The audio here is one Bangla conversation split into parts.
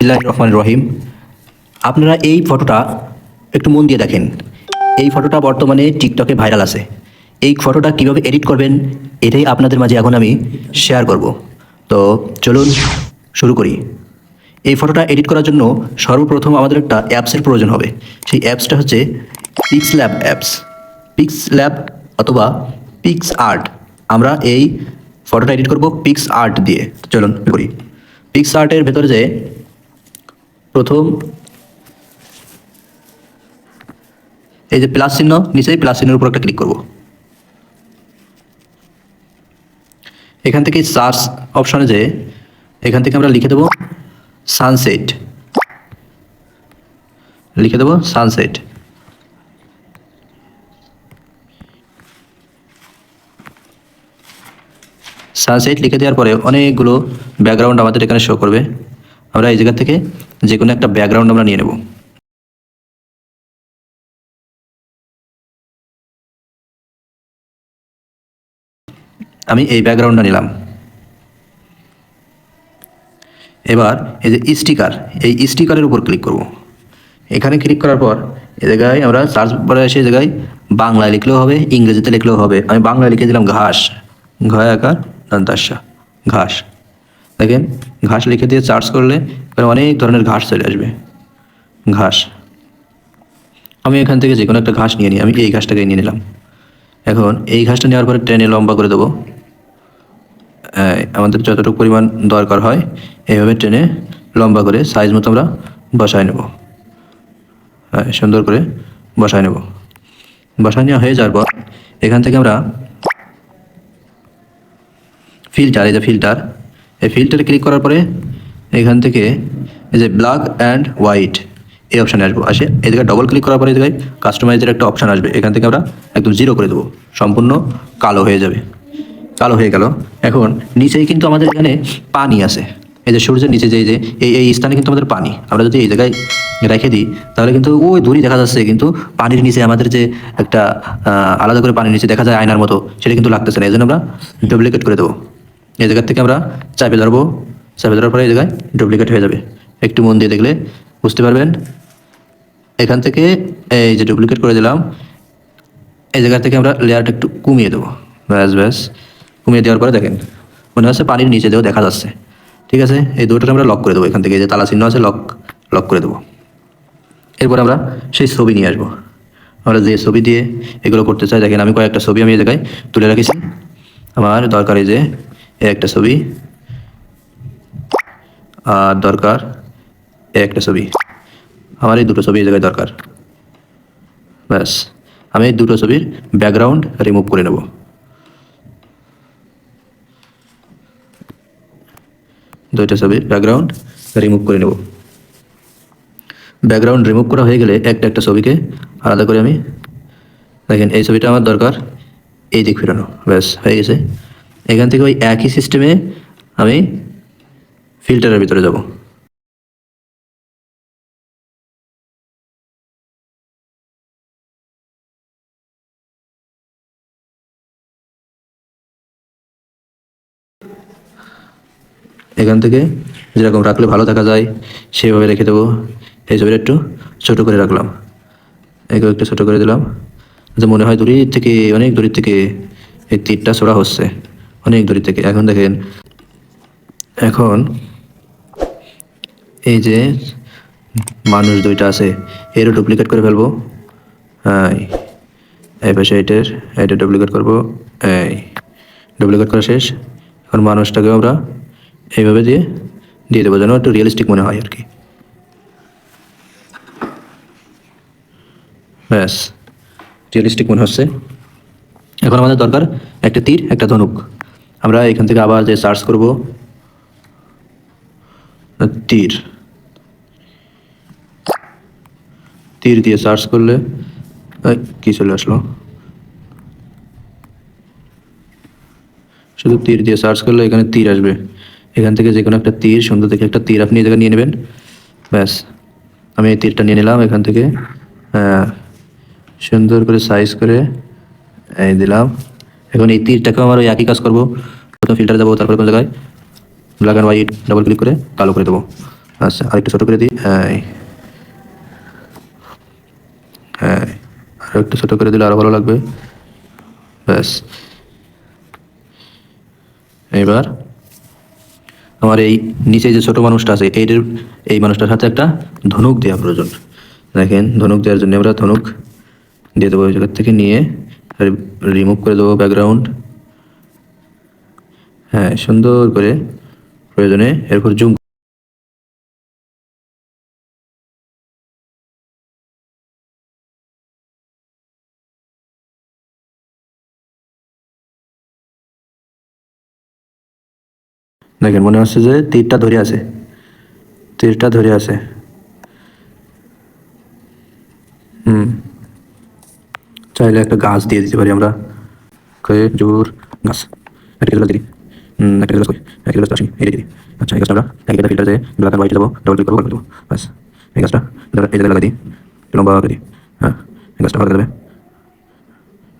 বিসমিল্লাহির রহমান রহিম। আপনারা এই ফটোটা একটু মন দিয়ে দেখেন। এই ফটোটা বর্তমানে টিকটকে ভাইরাল আছে। এই ফটোটা কীভাবে এডিট করবেন, এটাই আপনাদের মাঝে এখন আমি শেয়ার করব। তো চলুন শুরু করি। এই ফটোটা এডিট করার জন্য সর্বপ্রথম আমাদের একটা অ্যাপসের প্রয়োজন হবে। সেই অ্যাপসটা হচ্ছে Pix Lab apps. Pix Lab অথবা পিক্স আর্ট আমরা এই ফটোটা এডিট করব পিক্স আর্ট দিয়ে। চলুন করি। পিক্স আর্টের ভেতরে যে প্রথম। এই যে প্লাস চিহ্ন, নিচেই প্লাস চিহ্নের উপর একটা ক্লিক করব। এখান থেকে সার্চ অপশনে যে এখান থেকে আমরা লিখে দেব সানসেট লিখে দেব সানসেট সানসেট লিখে দেওয়ার পরে অনেকগুলো ব্যাকগ্রাউন্ড আমাদের এখানে শো করবে। আমরা এই জায়গা থেকে যে কোনো একটা ব্যাকগ্রাউন্ড আমরা নিয়ে নেব। আমি এই ব্যাকগ্রাউন্ডটা নিলাম। এবার এই যে স্টিকার এই স্টিকারের উপর ক্লিক করব। এখানে ক্লিক করার পর এ জায়গায় আমরা সার্চ বারে এসে এই জায়গায় বাংলায় লিখলেও হবে, ইংরেজিতে লিখলেও হবে। আমি বাংলায় লিখে দিলাম ঘাস, ঘয় আকার দন্তাসা ঘাস। দেখেন, ঘাস লিখে দিয়ে সার্চ করলে অনেক ধরনের ঘাস চলে আসবে। ঘাস। আমি এখান থেকে যে কোনো একটা ঘাস নিয়ে নিই, আমি এই ঘাসটাকে নিয়ে নিলাম। এখন এই ঘাসটা নেওয়ার পরে ট্রেনে লম্বা করে দেবো। আমাদের যতটুকু পরিমাণ দরকার হয়, এইভাবে ট্রেনে লম্বা করে সাইজ মতো আমরা বসায় নেব। হ্যাঁ সুন্দর করে বসায় নেব। বসায় নেওয়া হয়ে যাওয়ার পর এখান থেকে আমরা ফিল্টার এই যে ফিল্টার এই ফিল্টারে ক্লিক করার পরে এখান থেকে এই যে ব্ল্যাক অ্যান্ড হোয়াইট এই অপশানে আসব। আসে, এই জায়গায় ডবল ক্লিক করার পরে জায়গায় কাস্টমাইজের একটা অপশান আসবে। এখান থেকে আমরা একদম জিরো করে দেবো। সম্পূর্ণ কালো হয়ে যাবে। কালো হয়ে গেল। এখন নিচেই কিন্তু আমাদের এখানে পানি আছে। এই যে সূর্যের নিচে যে এই এই স্থানে কিন্তু আমাদের পানি। আমরা যদি এই জায়গায় রেখে দিই, তাহলে কিন্তু ওই দূরই দেখা যাচ্ছে, কিন্তু পানির নিচে আমাদের যে একটা আলাদা করে পানির নিচে দেখা যায় আয়নার মতো, সেটা কিন্তু লাগতেছে না। এই জন্য আমরা ডুপ্লিকেট করে দেবো। এই জায়গার থেকে আমরা চাপে ধরবো। চাপে ধরার পরে এই জায়গায় ডুপ্লিকেট হয়ে যাবে। একটু মন দিয়ে দেখলে বুঝতে পারবেন। এখান থেকে এই যে ডুপ্লিকেট করে দিলাম, এই জায়গা থেকে আমরা লেয়ারটা একটু কমিয়ে দেবো। ব্যাস ব্যাস। কমিয়ে দেওয়ার পরে দেখেন, মনে হচ্ছে পানির নিচে দেও দেখা যাচ্ছে। ঠিক আছে? এই দুটোটা আমরা লক করে দেবো এখান থেকে। যে তালা চিহ্ন আছে লক লক করে দেবো। এরপর আমরা সেই ছবি নিয়ে আসব। আমরা যে ছবি দিয়ে এগুলো করতে চাই, দেখেন আমি কয়েকটা ছবি আমি এই জায়গায় তুলে রাখেছি। আমার দরকার যে একটা ছবি। আর দরকার একটা ছবি। আমার এই দুটো ছবি এই জায়গায় দরকার। ব্যাস, আমি এই দুটো ছবির ব্যাকগ্রাউন্ড রিমুভ করে নেব। দুইটা ছবির ব্যাকগ্রাউন্ড রিমুভ করে নেব। ব্যাকগ্রাউন্ড রিমুভ করা হয়ে গেলে একটা একটা ছবিকে আলাদা করে আমি, দেখেন এই ছবিটা আমার দরকার, এই দিক ফেরানো। ব্যাস, হয়ে গেছে। এখান থেকে ওই একই সিস্টেমে আমি ফিল্টারের ভিতরে যাব। এখান থেকে যেরকম রাখলে ভালো থাকা যায় সেভাবে রেখে দেবো। এই ছবিটা একটু ছোটো করে রাখলাম। এগুলো একটু ছোটো করে দিলাম। যে মনে হয় দূরের থেকে, অনেক দূরের থেকে এই তীরটা ছোড়া হচ্ছে। অনেক দূরে থেকে। এখন দেখেন, এখন এই যে মানুষ দুইটা আছে, এরও ডুপ্লিকেট করে ফেলব। হ্যাঁ এই পাশে এটার, এটা ডুপ্লিকেট করব। এই ডুপ্লিকেট করা শেষ। এখন মানুষটাকেও আমরা এইভাবে দিয়ে দিয়ে দেবো যেন একটু রিয়েলিস্টিক মনে হয় আর কি। ব্যাস রিয়েলিস্টিক মনে হচ্ছে। এখন আমাদের দরকার একটা তীর, একটা ধনুক। আমরা এখান থেকে আবার যে সার্চ করব, তীর। তীর দিয়ে সার্চ করলে কি চলে আসলো? শুধু তীর দিয়ে সার্চ করলে এখানে তীর আসবে। এখান থেকে যে কোনো একটা তীর, সুন্দর থেকে একটা তীর আপনি জায়গায় নিয়ে নেবেন। ব্যাস, আমি এই তীরটা নিয়ে নিলাম এখান থেকে। সুন্দর করে সাইজ করে এই দিলাম। এখন এই তীরটাকেও আমার ওই একই কাজ করব। প্রথম ফিল্টার দেবো তারপরে কোনো জায়গায়? Black and white double click করে কালো করে দেবো। আচ্ছা আরেকটু ছোটো করে দিই। হ্যাঁ হ্যাঁ আর একটু ছোটো করে দিলে আরও ভালো লাগবে। ব্যাস। এবার আমার এই নিচে যে ছোট মানুষটা আছে এইটার এই মানুষটার সাথে একটা ধনুক দেওয়া প্রয়োজন। দেখেন, ধনুক দেওয়ার জন্য আমরা ধনুক দিয়ে দেবো ওই জায়গার থেকে নিয়ে। রিমুভ করে দেবো ব্যাকগ্রাউন্ড হ্যাঁ সুন্দর করে প্রয়োজনে এরপর জুম দেখেন, মনে হচ্ছে যে তীরটা ধরে আছে। তীরটা ধরে আছে। হুম। চাইলে একটা গাছ দিয়ে দিতে পারি আমরা। খেজুর গাছ। একটা একটা গাছ একটা এই দিই আচ্ছা এই গাছটা আমরা এক একটা ফিল্টার দিয়ে ব্ল্যাক অ্যান্ড ডবল ক্লিক করব ব্যাস। এই গাছটা এই জায়গায় লাগিয়ে দিই। লম্বা দিই। হ্যাঁ। এই গাছটা ভালো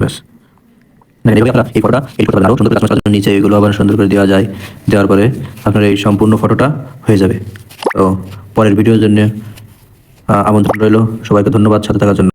ব্যাস। এই ফটোটা এই ফটোটা আরও সুন্দর নিচে এগুলো আবার সুন্দর করে দেওয়া যায়। দেওয়ার পরে আপনার এই সম্পূর্ণ ফটোটা হয়ে যাবে। তো পরের ভিডিওর জন্য আমন্ত্রণ রইল। সবাইকে ধন্যবাদ সাথে থাকার জন্য।